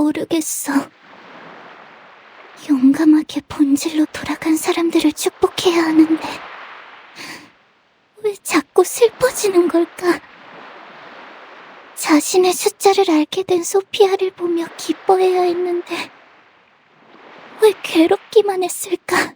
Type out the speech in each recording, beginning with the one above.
모르겠어. 용감하게 본질로 돌아간 사람들을 축복해야 하는데, 왜 자꾸 슬퍼지는 걸까? 자신의 숫자를 알게 된 소피아를 보며 기뻐해야 했는데, 왜 괴롭기만 했을까?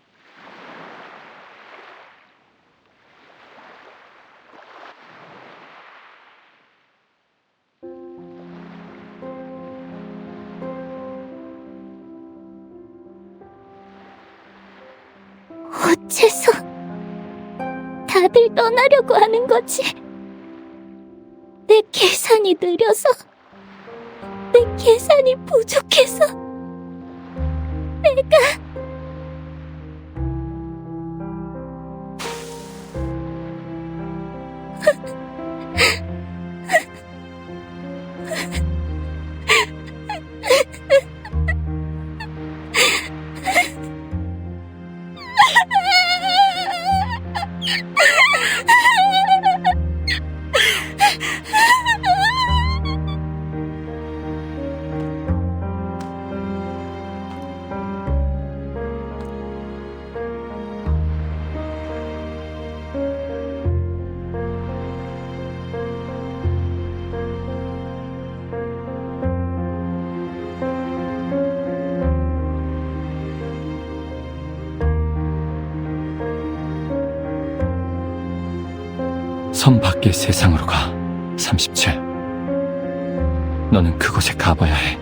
어째서 다들 떠나려고 하는 거지? 내 계산이 느려서, 내 계산이 부족해서, 내가 섬 밖의 세상으로 가. 37. 너는 그곳에 가봐야 해.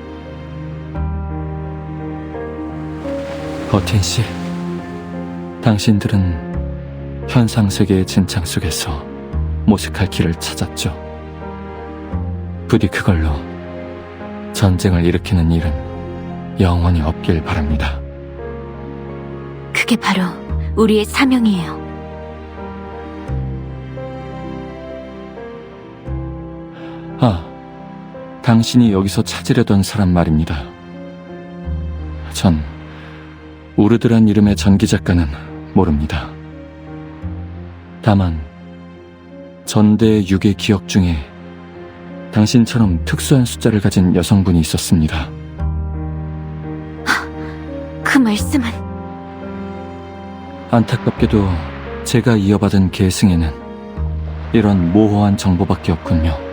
버틴 씨, 당신들은 현상 세계의 진창 속에서 모색할 길을 찾았죠. 부디 그걸로 전쟁을 일으키는 일은 영원히 없길 바랍니다. 그게 바로 우리의 사명이에요. 아, 당신이 여기서 찾으려던 사람 말입니다. 전 우르드란 이름의 전기 작가는 모릅니다. 다만 전대의 유괴 기억 중에 당신처럼 특수한 숫자를 가진 여성분이 있었습니다. 그 말씀은 안타깝게도 제가 이어받은 계승에는 이런 모호한 정보밖에 없군요.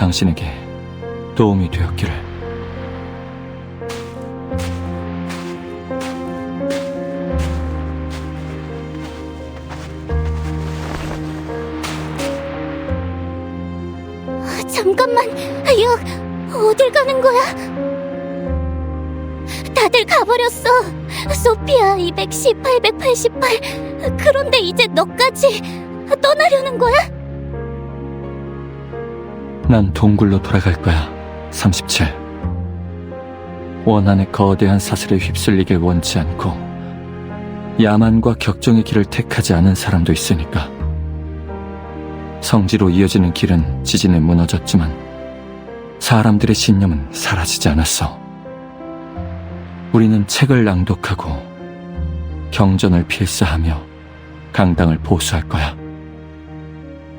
당신에게 도움이 되었기를. 잠깐만, 여, 어딜 가는 거야? 다들 가버렸어. 소피아 210, 888. 그런데 이제 너까지 떠나려는 거야? 난 동굴로 돌아갈 거야. 37. 원한의 거대한 사슬에 휩쓸리길 원치 않고 야만과 격정의 길을 택하지 않은 사람도 있으니까. 성지로 이어지는 길은 지진에 무너졌지만 사람들의 신념은 사라지지 않았어. 우리는 책을 낭독하고 경전을 필사하며 강당을 보수할 거야.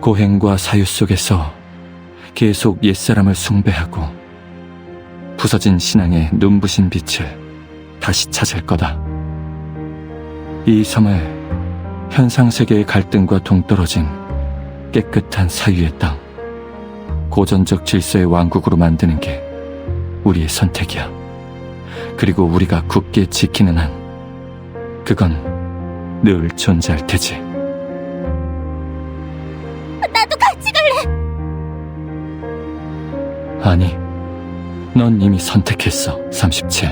고행과 사유 속에서 계속 옛사람을 숭배하고 부서진 신앙의 눈부신 빛을 다시 찾을 거다. 이 섬을 현상 세계의 갈등과 동떨어진 깨끗한 사유의 땅, 고전적 질서의 왕국으로 만드는 게 우리의 선택이야. 그리고 우리가 굳게 지키는 한, 그건 늘 존재할 테지. 아니, 넌 이미 선택했어, 37.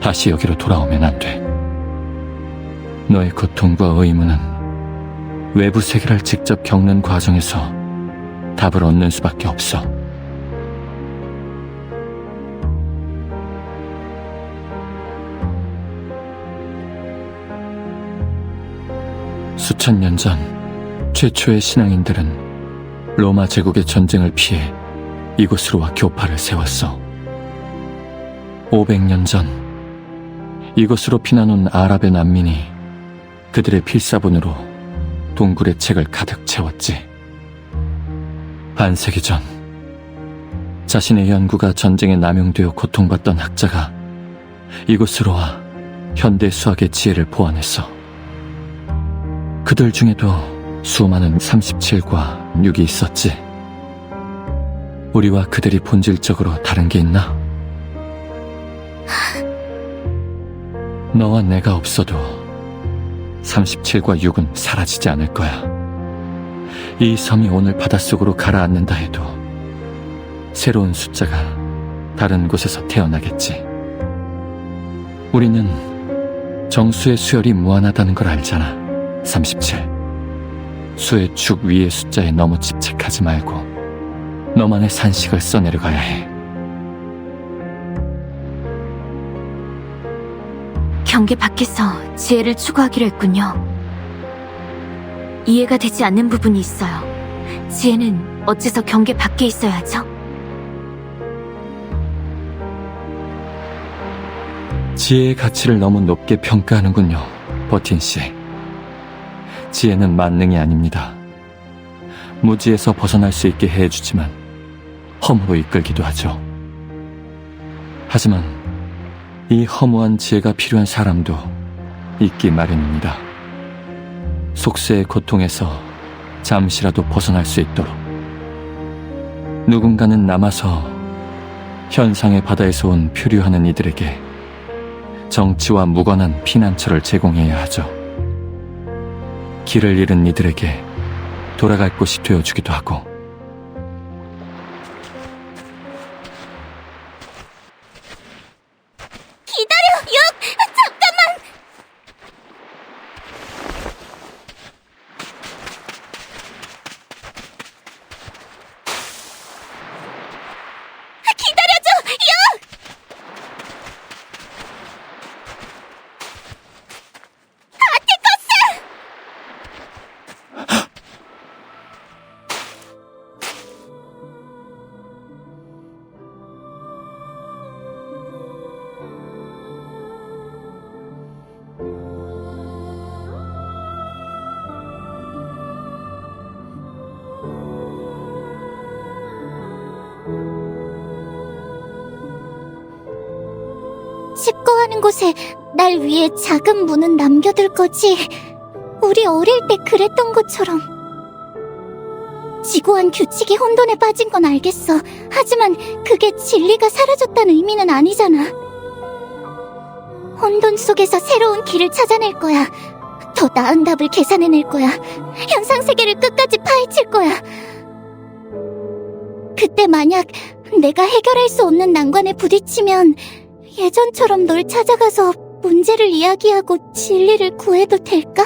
다시 여기로 돌아오면 안 돼. 너의 고통과 의무는 외부 세계를 직접 겪는 과정에서 답을 얻는 수밖에 없어. 수천 년 전 최초의 신앙인들은 로마 제국의 전쟁을 피해 이곳으로 와 교파를 세웠어. 500년 전 이곳으로 피난 온 아랍의 난민이 그들의 필사본으로 동굴의 책을 가득 채웠지. 반세기 전 자신의 연구가 전쟁에 남용되어 고통받던 학자가 이곳으로 와 현대 수학의 지혜를 보완했어. 그들 중에도 수많은 37과 6이 있었지. 우리와 그들이 본질적으로 다른 게 있나? 너와 내가 없어도 37과 6은 사라지지 않을 거야. 이 섬이 오늘 바닷속으로 가라앉는다 해도 새로운 숫자가 다른 곳에서 태어나겠지. 우리는 정수의 수열이 무한하다는 걸 알잖아. 37. 수의 축 위의 숫자에 너무 집착하지 말고 너만의 산식을 써내려가야 해. 경계 밖에서 지혜를 추구하기로 했군요. 이해가 되지 않는 부분이 있어요. 지혜는 어째서 경계 밖에 있어야죠? 지혜의 가치를 너무 높게 평가하는군요, 버틴 씨. 지혜는 만능이 아닙니다. 무지에서 벗어날 수 있게 해주지만 허무로 이끌기도 하죠. 하지만 이 허무한 지혜가 필요한 사람도 있기 마련입니다. 속세의 고통에서 잠시라도 벗어날 수 있도록 누군가는 남아서 현상의 바다에서 온 표류하는 이들에게 정치와 무관한 피난처를 제공해야 하죠. 길을 잃은 이들에게 돌아갈 곳이 되어주기도 하고. 집거하는 곳에 날 위해 작은 문은 남겨둘 거지. 우리 어릴 때 그랬던 것처럼. 지고한 규칙이 혼돈에 빠진 건 알겠어. 하지만 그게 진리가 사라졌다는 의미는 아니잖아. 혼돈 속에서 새로운 길을 찾아낼 거야. 더 나은 답을 계산해낼 거야. 현상 세계를 끝까지 파헤칠 거야. 그때 만약 내가 해결할 수 없는 난관에 부딪히면 예전처럼 널 찾아가서 문제를 이야기하고 진리를 구해도 될까?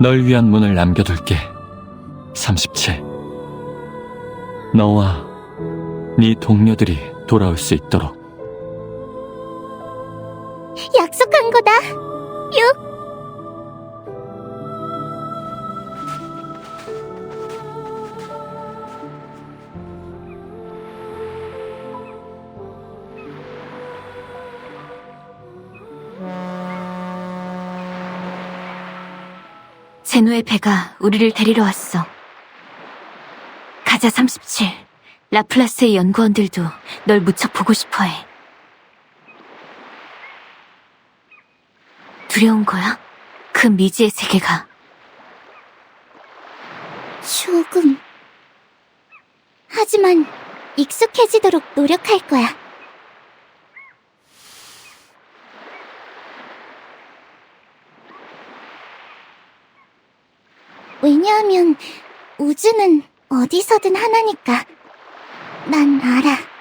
널 위한 문을 남겨둘게. 37. 너와 네 동료들이 돌아올 수 있도록. 약속한 거다. 육. 제노의 배가 우리를 데리러 왔어. 가자 37. 라플라스의 연구원들도 널 무척 보고 싶어 해. 두려운 거야? 그 미지의 세계가. 조금. 하지만 익숙해지도록 노력할 거야. 왜냐하면 우주는 어디서든 하나니까. 난 알아.